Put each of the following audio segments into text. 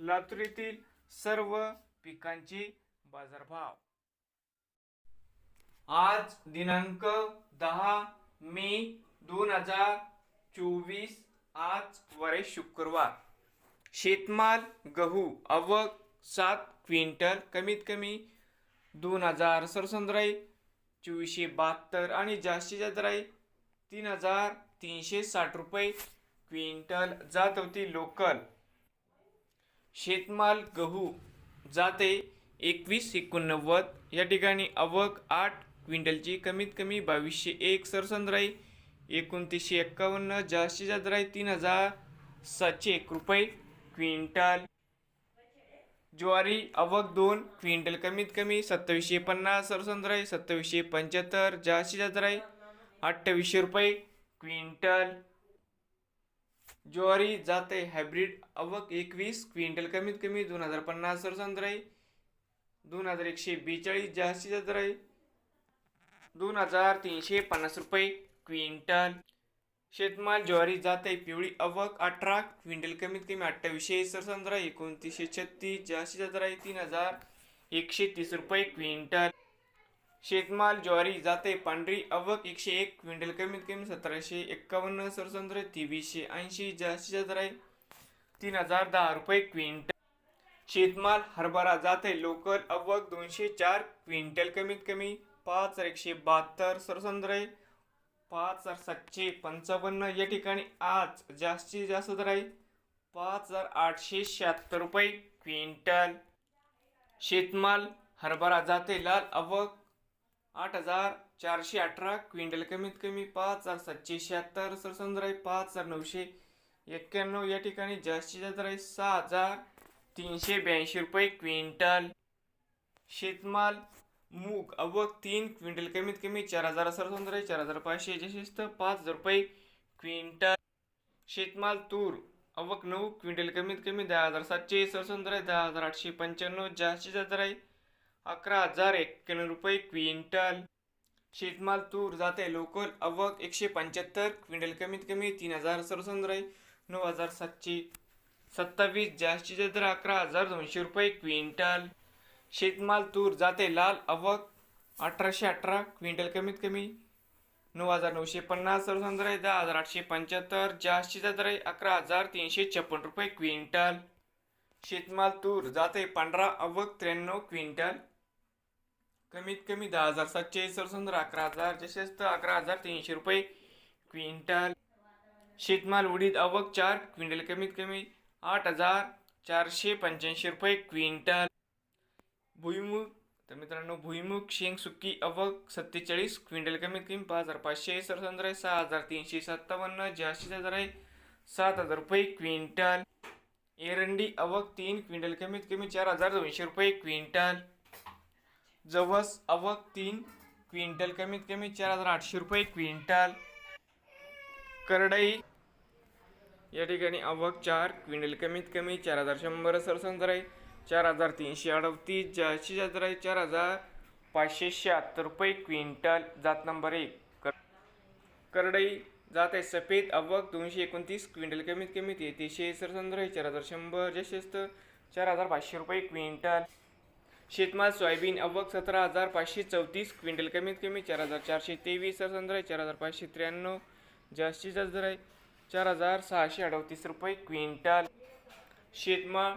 लातूर येथील सर्व पिकांचे बाजारभाव. आज दिनांक दहा मे दोन हजार चोवीस आज वरे शुक्रवार. शेतमाल गहू आवक सात क्विंटल कमीत कमी दोन हजार सरसंद्राई चोवीसशे बहात्तर आणि जास्तीत जास्त राही तीन हजार तीनशे साठ रुपये क्विंटल जात होती लोकल. शेतमाल गहू जाते एकवीस एकोणनव्वद. या ठिकाणी आवक आठ क्विंटलची कमीत कमी बावीसशे एक सरसंद्राई एकोणतीसशे एक्कावन्न जास्तीत जास्त राही तीन हजार सातशे एक रुपये. क्विंटल ज्वारी आवक दोन क्विंटल कमीत कमी सत्तावीसशे पन्नास सरसंद्राई सत्तावीसशे पंच्याहत्तर जास्तीत जास्त राही अठ्ठावीसशे रुपये. क्विंटल ज्वारी जाते हायब्रिड आवक एकवीस क्विंटल कमीत कमी दोन हजार पन्नास सरसंद्राई दोन हजार एकशे बेचाळीस जास्तीचा दर आहे दोन हजार तीनशे पन्नास रुपये क्विंटल. शेतमाल ज्वारी जाते पिवळी अवक अठरा क्विंटल कमीत कमी अठ्ठावीसशे सरसंद्रा एकोणतीसशे छत्तीस जास्तीचा दर आहे तीन हजार एकशे तीस रुपये क्विंटल. शेतमाल ज्वारी जाते पांढरी अवक एकशे एक क्विंटल कमीत कमी सतराशे एक्कावन्न सरसंद्र तेवीसशे ऐंशी जास्तीत जास्त आहे तीन हजार दहा रुपये क्विंटल. शेतमाल हरभरा जाते लोकल अवक दोनशे चार क्विंटल कमीत कमी पाच हजार एकशे बहात्तर सरसंद्र आहे पाच हजार सातशे पंचावन्न. या ठिकाणी आज जास्तीत जास्त दर आहे पाच हजार आठशे शहात्तर रुपये क्विंटल. शेतमाल हरभरा जाते लाल अवक आठ हजार चारशे अठरा क्विंटल कमीत कमी पाच हजार सातशे शहात्तर सरसंद्र आहे पाच हजार नऊशे एक्क्याण्णव या ठिकाणी जास्तीत जास्त आहे सहा हजार तीनशे ब्याऐंशी रुपये क्विंटल. शेतमाल मूग अवक तीन क्विंटल कमीत कमी चार हजार सरसंद्र आहे चार हजार पाचशे जशिस्त पाच हजार रुपये क्विंटल. शेतमाल तूर अवक नऊ क्विंटल कमीत कमी दहा हजार सातशे सरसंद्र आहे दहा हजार आठशे पंच्याण्णव जास्तीत जास्त दर आहे अकरा हजार एक्क्याण्णव रुपये क्विंटल. शेतमाल तूर जाते लोकल अवक एकशे पंच्याहत्तर क्विंटल कमीत कमी तीन हजार सरसंद्र नऊ हजार सातशे सत्तावीस जास्तीत जास्त दर अकरा हजार दोनशे रुपये क्विंटल. शेतमाल तूर जाते लाल अवक अठराशे अठरा क्विंटल कमीत कमी नऊ हजार नऊशे पन्नास सरसंद्रय दहा हजार आठशे पंच्याहत्तर जास्तीत जास्त दर आहे अकरा हजार तीनशे छप्पन रुपये क्विंटल. शेतमाल तूर जाते पांढरा अवक त्र्याण्णव क्विंटल. कमीत कमी दहा हजार सातशे सरसंद्र अकरा हजार जसेच अकरा हजार तीनशे रुपये. क्विंटल शेतमाल उडीद आवक चार क्विंटल कमीत कमी आठ हजार चारशे पंच्याऐंशी रुपये. क्विंटल भुईमुग तर मित्रांनो भुईमुग शेंग सुक्की अवक सत्तेचाळीस क्विंटल कमीत कमी पाच हजार पाचशे सरसंद्र आहे सहा हजार तीनशे सत्तावन्न जास्तीत हजार आहे सात हजार रुपये. क्विंटल एरंडी अवक तीन क्विंटल कमीत कमी चार हजार दोनशे रुपये. क्विंटल जवस अवक तीन क्विंटल कमीत कमी चार हजार आठशे रुपये क्विंटल. करडई या ठिकाणी अवक चार क्विंटल कमीत कमी चार हजार शंभर सरसंद्र आहे चार हजार तीनशे अडतीस जास्तीत जास्त आहे चार हजार पाचशे शहात्तर रुपये क्विंटल. जात नंबर एक. कर करडई जात आहे सफेद अवक दोनशे एकोणतीस क्विंटल कमीत कमी तेहतीसशे सरसंद्र आहे चार हजार शंभर जशेस्त चार हजार पाचशे रुपये क्विंटल. शेतमाल सोयाबीन आवक सतरा हजार पाचशे चौतीस क्विंटल कमीत कमी चार हजार चारशे तेवीस दर आहे चार हजार पाचशे त्र्याण्णव जास्तीत जास्त दर आहे चार हजार सहाशे अडतीस रुपये क्विंटल. शेतमाल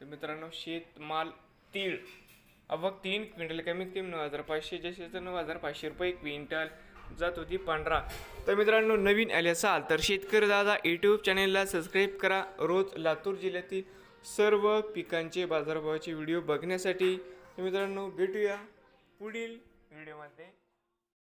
तर मित्रांनो शेतमाल तीळ आवक तीन क्विंटल कमीत कमी नऊ हजार पाचशे जास्तीत नऊ हजार पाचशे रुपये क्विंटल. जात होती पांढरा. तर मित्रांनो नवीन आले असाल तर शेतकरी दादा यूट्यूब चॅनेलला सबस्क्राईब करा. रोज लातूर जिल्ह्यातील सर्व पिकांचे बाजारभावाचे व्हिडिओ बघण्यासाठी मित्रांनो भेटूया पुढील व्हिडिओमध्ये.